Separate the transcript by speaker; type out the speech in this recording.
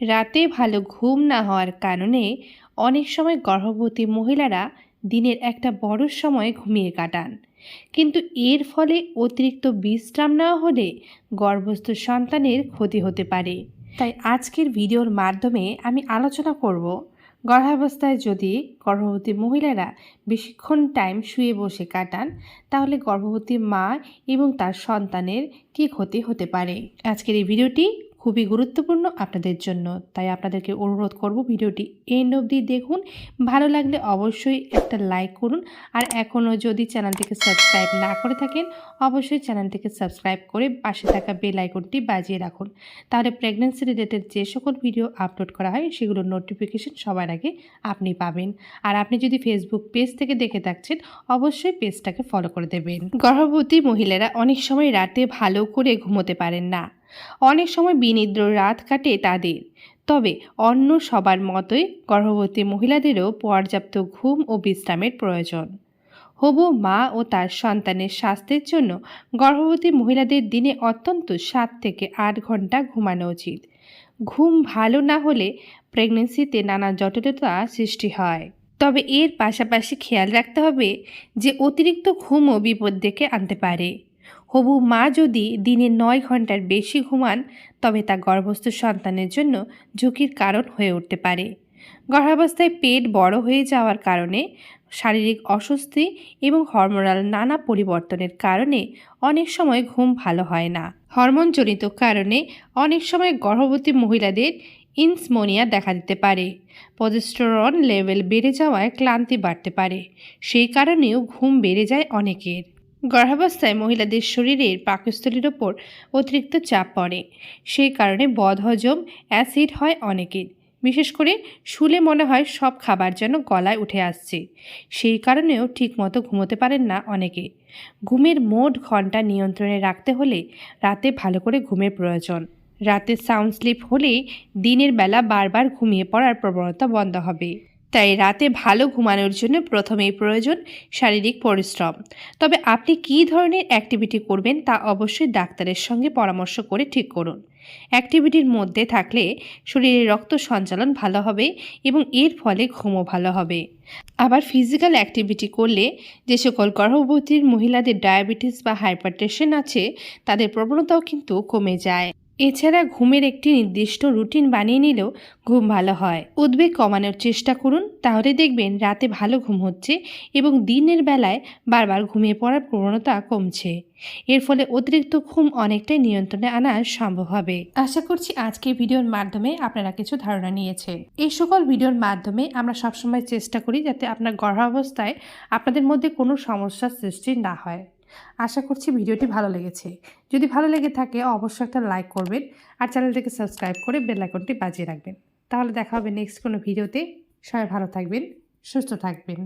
Speaker 1: রাতে ভালো ঘুম না হওয়ার কারণে অনেক সময় গর্ভবতী মহিলারা দিনের একটা বড় সময় ঘুমিয়ে কাটান। কিন্তু এর ফলে অতিরিক্ত বিশ্রাম নেওয়া হলে গর্ভস্থ সন্তানের ক্ষতি হতে পারে। তাই আজকের ভিডিওর মাধ্যমে আমি আলোচনা করব, গর্ভাবস্থায় যদি গর্ভবতী মহিলারা বেশিক্ষণ টাইম শুয়ে বসে কাটান, তাহলে গর্ভবতী মা এবং তার সন্তানের কী ক্ষতি হতে পারে? আজকের এই ভিডিওটি খুবই গুরুত্বপূর্ণ আপনাদের জন্য। তাই আপনাদেরকে অনুরোধ করব ভিডিওটি এন্ড অবধি দেখুন। ভালো লাগলে অবশ্যই একটা লাইক করুন। আর এখনও যদি চ্যানেলটিকে সাবস্ক্রাইব না করে থাকেন, অবশ্যই চ্যানেলটিকে সাবস্ক্রাইব করে পাশে থাকা বেল আইকনটি বাজিয়ে রাখুন। তাহলে প্রেগন্যান্সি রিলেটেড যে সকল ভিডিও আপলোড করা হয় সেগুলোর নোটিফিকেশন সবার আগে আপনি পাবেন। আর আপনি যদি ফেসবুক পেজ থেকে দেখে থাকছেন, অবশ্যই পেজটাকে ফলো করে দেবেন। গর্ভবতী মহিলারা অনেক সময় রাতে ভালো করে ঘুমোতে পারেন না। অনেক সময় বিনিদ্র রাত কাটে তাদের। তবে অন্য সবার মতোই গর্ভবতী মহিলাদেরও পর্যাপ্ত ঘুম ও বিশ্রামের প্রয়োজন। হবু মা ও তার সন্তানের স্বাস্থ্যের জন্য গর্ভবতী মহিলাদের দিনে অত্যন্ত সাত থেকে আট ঘণ্টা ঘুমানো উচিত। ঘুম ভালো না হলে প্রেগনেন্সিতে নানা জটিলতা সৃষ্টি হয়। তবে এর পাশাপাশি খেয়াল রাখতে হবে যে অতিরিক্ত ঘুমও বিপদ ডেকে আনতে পারে। হবু মা যদি দিনে নয় ঘণ্টার বেশি ঘুমান, তবে তা গর্ভস্থ সন্তানের জন্য ঝুঁকির কারণ হয়ে উঠতে পারে। গর্ভাবস্থায় পেট বড় হয়ে যাওয়ার কারণে শারীরিক অস্বস্তি এবং হরমোনাল নানা পরিবর্তনের কারণে অনেক সময় ঘুম ভালো হয় না। হরমোনজনিত কারণে অনেক সময় গর্ভবতী মহিলাদের ইনসমোনিয়া দেখা দিতে পারে। পজেস্টোরন লেভেল বেড়ে যাওয়ায় ক্লান্তি বাড়তে পারে। সেই কারণেও ঘুম বেড়ে যায় অনেকের। গর্ভাবস্থায় মহিলাদের শরীরের পাকস্থলীর ওপর অতিরিক্ত চাপ পড়ে। সেই কারণে বদহজম অ্যাসিড হয় অনেকের। বিশেষ করে শুলে মনে হয় সব খাবার যেন গলায় উঠে আসছে। সেই কারণেও ঠিকমতো ঘুমোতে পারেন না অনেকে। ঘুমের মোট ঘণ্টা নিয়ন্ত্রণে রাখতে হলে রাতে ভালো করে ঘুমের প্রয়োজন। রাতে সাউন্ড স্লিপ হলে দিনের বেলা বারবার ঘুমিয়ে পড়ার প্রবণতা বন্ধ হবে। তাই রাতে ভালো ঘুমানোর জন্য প্রথমেই প্রয়োজন শারীরিক পরিশ্রম। তবে আপনি কী ধরনের অ্যাক্টিভিটি করবেন তা অবশ্যই ডাক্তারের সঙ্গে পরামর্শ করে ঠিক করুন। অ্যাক্টিভিটির মধ্যে থাকলে শরীরে রক্ত সঞ্চালন ভালো হবে এবং এর ফলে ঘুমও ভালো হবে। আবার ফিজিক্যাল অ্যাক্টিভিটি করলে যে সকল গর্ভবতীর মহিলাদের ডায়াবেটিস বা হাইপারটেনশন আছে, তাদের প্রবণতাও কিন্তু কমে যায়। এছাড়া ঘুমের একটি নির্দিষ্ট রুটিন বানিয়ে নিলেও ঘুম ভালো হয়। উদ্বেগ কমানোর চেষ্টা করুন, তাহলে দেখবেন রাতে ভালো ঘুম হচ্ছে এবং দিনের বেলায় বারবার ঘুমিয়ে পড়ার প্রবণতা কমছে। এর ফলে অতিরিক্ত ঘুম অনেকটাই নিয়ন্ত্রণে আনা সম্ভব হবে। আশা করছি আজকে ভিডিওর মাধ্যমে আপনারা কিছু ধারণা নিয়েছেন। এই সকল ভিডিওর মাধ্যমে আমরা সবসময় চেষ্টা করি যাতে আপনার গর্ভাবস্থায় আপনাদের মধ্যে কোনো সমস্যার সৃষ্টি না হয়। আশা করছি ভিডিওটি ভালো লেগেছে। যদি ভালো লেগে থাকে, অবশ্যই একটা লাইক করবেন আর চ্যানেলটিকে সাবস্ক্রাইব করে বেল আইকনটি বাজিয়ে রাখবেন। তাহলে দেখা হবে নেক্সট কোনো ভিডিওতে। সবাই ভালো থাকবেন, সুস্থ থাকবেন।